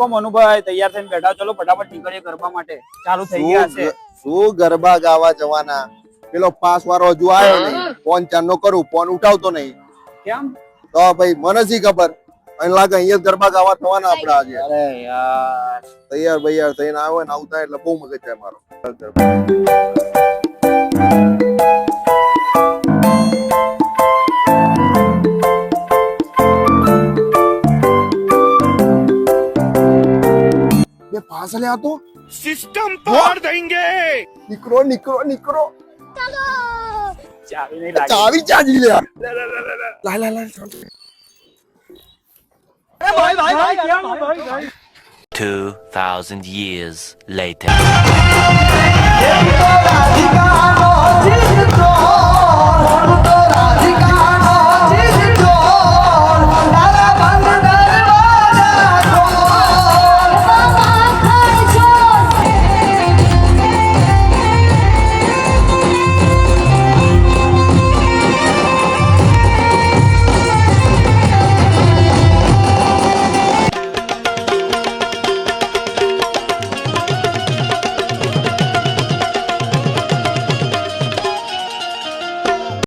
કહો મનુભાઈ તૈયાર થઈને બેઠા ચલો ફટાફટ નીકળીએ ગરબા માટે ચાલુ થઈ ગયા છે. શું ગરબા ગાવા જવાના? પેલો પાસ વાળો હજુ આવ્યો નહીં. ફોન ચાર નો કરું ફોન ઉઠાવતો નહીં. કેમ? તો ભાઈ મને શી ખબર? અહીં લાગે અહીંયા જ ગરબા ગાવા થવાના આપડે આજે. અરે યાર. તૈયાર ભૈયાર થઈને આવે ને આવતા એટલે બહુ મગજ થાય મારો. बे फासल्या तो। सिस्टम पार देंगे। निकलो निकलो निकलो चलो। चाबी नहीं लागी। चाबी चाबी ले यार ला ला ला ला भाई भाई भाई क्या भाई भाई 2000 years later.